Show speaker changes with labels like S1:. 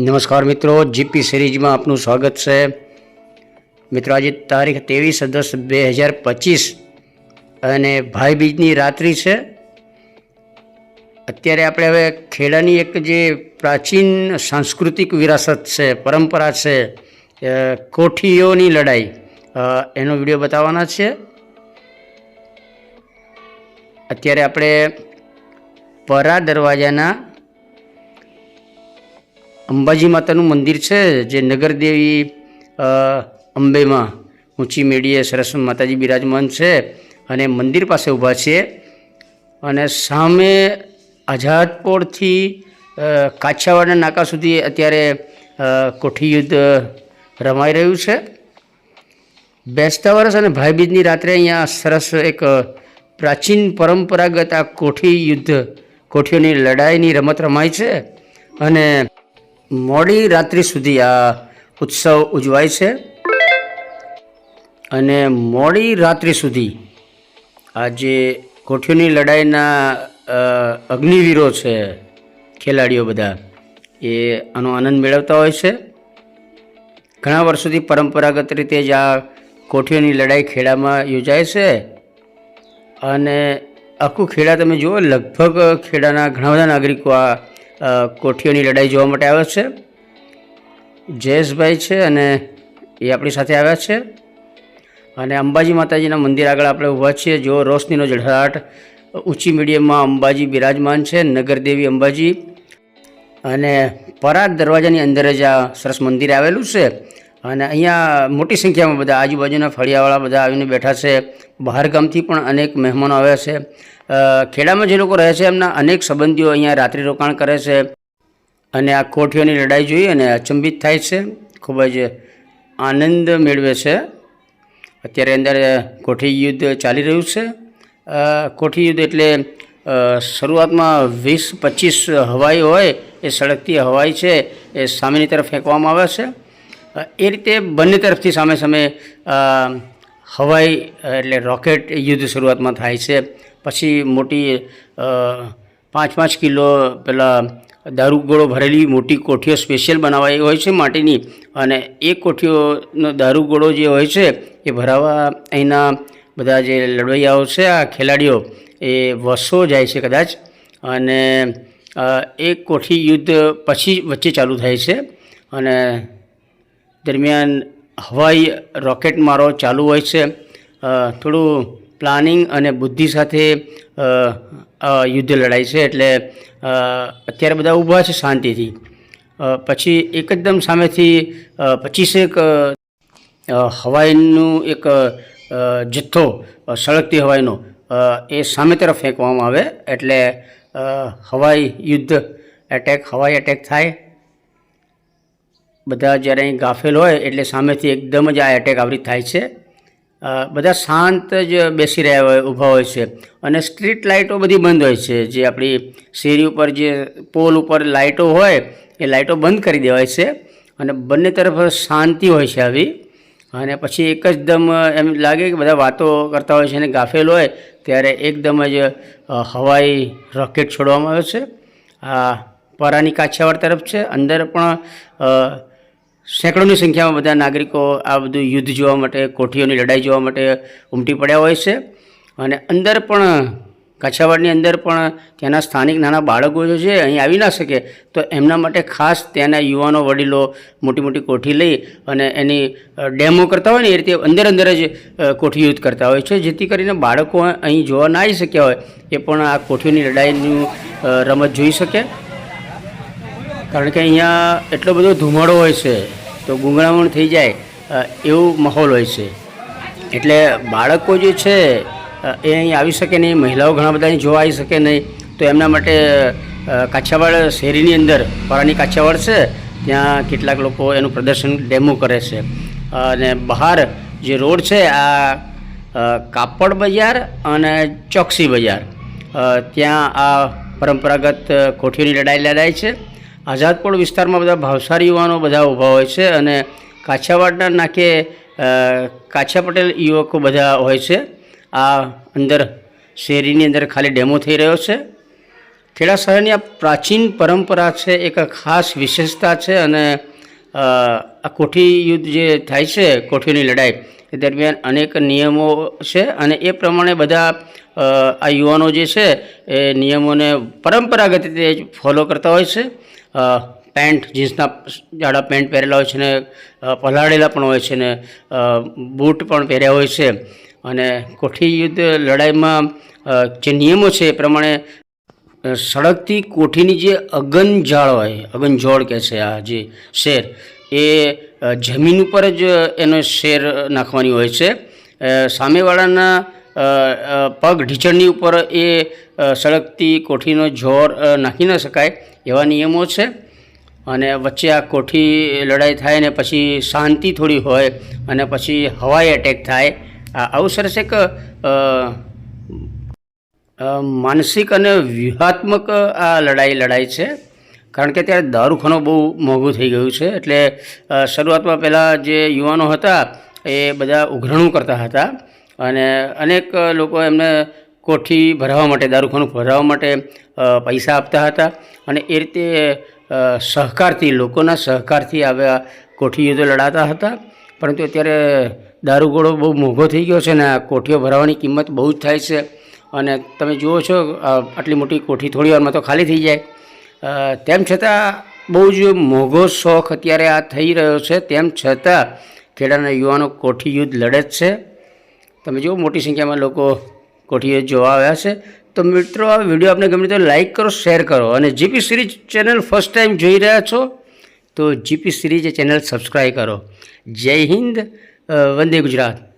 S1: નમસ્કાર મિત્રો, જીપી સિરીઝમાં આપનું સ્વાગત છે. મિત્રો, આજે તારીખ ત્રેવીસ દસ બે હજાર પચીસ અને ભાઈબીજની રાત્રિ છે. અત્યારે આપણે હવે ખેડાની એક જે પ્રાચીન સાંસ્કૃતિક વિરાસત છે, પરંપરા છે કોઠીઓની લડાઈ એનો વીડિયો બતાવવાના છે. અત્યારે આપણે પરા દરવાજાના અંબાજી માતાનું મંદિર છે જે નગરદેવી અંબેમાં ઊંચી મેળીએ સરસ માતાજી બિરાજમાન છે અને મંદિર પાસે ઊભા છે અને સામે આઝાદપોળથી અ, કાછિયાવાડના નાકા સુધી અત્યારે કોઠી યુદ્ધ રમાઈ રહ્યું છે. બેસતા વર્ષ અને ભાઈબીજની રાત્રે અહીંયા સરસ એક પ્રાચીન પરંપરાગત આ કોઠી યુદ્ધ કોઠીઓની લડાઈની રમત રમાય છે. અને મોડી રાત્રિ સુધી આ ઉત્સવ ઉજવાય છે. અને મોડી રાત્રિ સુધી આ જે કોઠીઓની લડાઈના અગ્નિવીરો છે, ખેલાડીઓ બધા, એ આનો આનંદ મેળવતા હોય છે. ઘણા વર્ષોથી પરંપરાગત રીતે જ આ કોઠીઓની લડાઈ ખેડામાં યોજાય છે. અને આખું ખેડા તમે જુઓ, લગભગ ખેડાના ઘણા બધા નાગરિકો આ કોઠીઓની લડાઈ જોવા માટે આવ્યા છે. જયેશભાઈ છે અને એ આપણી સાથે આવ્યા છે. અને અંબાજી માતાજીના મંદિર આગળ આપણે ઊભા છીએ. જો રોશનીનો ઝળહળાટ, ઊંચી મીડિયમમાં અંબાજી બિરાજમાન છે, નગરદેવી અંબાજી. અને પરાગ દરવાજાની અંદર જ આ સરસ મંદિર આવેલું છે. અને અહીંયા મોટી સંખ્યામાં બધા આજુબાજુના ફળિયાવાળા બધા આવીને બેઠા છે. બહાર ગામથી પણ અનેક મહેમાનો આવ્યા છે. ખેડામાં જે લોકો રહે છે, એમના અનેક સંબંધીઓ અહીંયા રાત્રિ રોકાણ કરે છે અને આ કોઠીઓની લડાઈ જોઈ અને અચંબિત થાય છે. ખૂબ જ આનંદ મેળવે છે. અત્યારે અંદર કોઠી યુદ્ધ ચાલી રહ્યું છે. કોઠી યુદ્ધ એટલે શરૂઆતમાં વીસ પચીસ હવાઈ હોય, એ સળગતી હવાઈ છે, એ સામેની તરફ ફેંકવામાં આવે છે. એ રીતે બંને તરફથી સામે સામે હવાઈ એટલે રોકેટ યુદ્ધ શરૂઆતમાં થાય છે. પછી મોટી પાંચ પાંચ કિલો પેલા દારૂગોળો ભરેલી મોટી કોઠીઓ સ્પેશિયલ બનાવાઈ હોય છે માટીની અને એ કોઠીઓનો દારૂગોળો જે હોય છે એ ભરાવા અહીંના બધા જે લડવૈયાઓ છે, આ ખેલાડીઓ, એ વસો જાય છે કદાચ. અને એક કોઠી યુદ્ધ પછી વચ્ચે ચાલુ થાય છે. અને દરમિયાન હવાઈ રોકેટ મારો ચાલુ હોય છે. થોડું પ્લાનિંગ અને બુદ્ધિ સાથે યુદ્ધ લડાય છે એટલે અત્યારે બધા ઊભા છે શાંતિથી. પછી એકદમ સામેથી પચીસેક હવાઈનું એક જથ્થો સળગતી હવાઈનો એ સામે તરફ ફેંકવામાં આવે એટલે હવાઈ યુદ્ધ એટેક હવાઈ એટેક થાય. બધા જ્યારે અહીં ગાફેલ હોય એટલે સામેથી એકદમ જ આ એટેક આવરી થાય છે. બધા શાંત જ બેસી રહ્યા હોય, ઊભા હોય છે. અને સ્ટ્રીટ લાઇટો બધી બંધ હોય છે. જે આપણી શેરી ઉપર જે પોલ ઉપર લાઇટો હોય, એ લાઇટો બંધ કરી દેવાય છે. અને બંને તરફ શાંતિ હોય છે આવી. અને પછી એક જ દમ એમ લાગે કે બધા વાતો કરતા હોય છે અને ગાફેલ હોય, ત્યારે એકદમ જ હવાઈ રોકેટ છોડવામાં આવે છે. આ પરાની કાછિયાવાડ તરફ છે. અંદર પણ સેંકડોની સંખ્યામાં બધા નાગરિકો આ બધું યુદ્ધ જોવા માટે, કોઠીઓની લડાઈ જોવા માટે ઉમટી પડ્યા હોય છે. અને અંદર પણ કાછિયાવાડની અંદર પણ ત્યાંના સ્થાનિક નાના બાળકો જે છે, અહીં આવી ના શકે. તો એમના માટે ખાસ ત્યાંના યુવાનો, વડીલો મોટી મોટી કોઠી લઈ અને એની ડેમો કરતા હોય ને એ રીતે અંદર અંદર જ કોઠી યુદ્ધ કરતા હોય છે. જેથી કરીને બાળકો અહીં જોવા ના આવી શક્યા હોય એ પણ આ કોઠીઓની લડાઈનું રમત જોઈ શકે. કારણ કે અહીંયા એટલો બધો ધુમાડો હોય છે. તો ગુંગળામણ થઈ જાય એવું માહોલ હોય છે. એટલે બાળકો જે છે એ અહીં આવી શકે નહીં મહિલાઓ ઘણા બધા અહીં જોવા આવી શકે નહીં. તો એમના માટે અ, કાછિયાવાડ શેરીની અંદર પરાની કાછિયાવાડ છે ત્યાં કેટલાક લોકો એનું પ્રદર્શન ડેમો કરે છે. અને બહાર જે રોડ છે આ કાપડ બજાર અને ચોકસી બજાર. ત્યાં આ પરંપરાગત કોઠીઓની લડાઈ લડાય છે. આઝાદપોળ વિસ્તારમાં બધા ભાવસારી યુવાનો બધા ઊભા હોય છે અને કાછિયાવાડના નાકે કાછા પટેલ યુવકો બધા હોય છે. આ અંદર શેરીની અંદર ખાલી ડેમો થઈ રહ્યો છે. ખેડા શહેરની આ પ્રાચીન પરંપરા છે, એક ખાસ વિશેષતા છે અને આ કોઠી યુદ્ધ જે થાય છે કોઠીઓની લડાઈ, એ દરમિયાન અનેક નિયમો છે અને એ પ્રમાણે બધા આ યુવાનો જે છે, એ નિયમોને પરંપરાગત રીતે ફોલો કરતા હોય છે. પેન્ટ, જીન્સના જાડા પેન્ટ પહેરેલા હોય છે ને પલાળેલા પણ હોય છે ને બૂટ પણ પહેર્યા હોય છે. અને કોઠી યુદ્ધ લડાઈમાં જે નિયમો છે એ પ્રમાણે સળગતી કોઠીની જે અગનજાળ હોય અગનજોળ કહે છે આ જે શેર, એ જમીન ઉપર જ એનો શેર નાખવાની હોય છે. સામેવાળાના પગ ઢીચણની ઉપર એ સળગતી કોઠીનો જોર નાખી ન શકાય એવા નિયમો છે. અને વચ્ચે આ કોઠી લડાઈ થાય ને પછી શાંતિ થોડી હોય અને પછી હવાઈ એટેક થાય. આવું સરસ એક માનસિક અને વ્યૂહાત્મક આ લડાઈ લડાઈ છે. કારણ કે ત્યારે દારૂખાનો બહુ મોંઘું થઈ ગયું છે. એટલે શરૂઆતમાં પહેલાં જે યુવાનો હતા એ બધા ઉઘરાણું કરતા હતા. અને અનેક લોકો એમને કોઠી ભરાવવા માટે, દારૂખાનું ભરાવવા માટે પૈસા આપતા હતા. અને એ રીતે સહકારથી, લોકોના સહકારથી આવ્યા કોઠી યુદ્ધો લડાતા હતા. પરંતુ અત્યારે દારૂગોળો બહુ મોંઘો થઈ ગયો છે ને આ કોઠીઓ ભરાવાની કિંમત બહુ જ થાય છે. અને તમે જુઓ છો આટલી મોટી કોઠી થોડી વારમાં તો ખાલી થઈ જાય. તેમ છતાં બહુ જ મોંઘો શોખ અત્યારે આ થઈ રહ્યો છે. તેમ છતાં ખેડાના યુવાનો કોઠી યુદ્ધ લડે જ છે. તમે જુઓ, મોટી સંખ્યામાં લોકો કોઠીએ જોવા આવ્યા છે. તો મિત્રો, આ વીડિયો આપને ગમે તો લાઈક કરો શેર કરો અને GP series channel first time જોઈ રહ્યા છો, તો જીપી સિરીઝ ચેનલ સબસ્ક્રાઈબ કરો. જય હિન્દ વંદે ગુજરાત.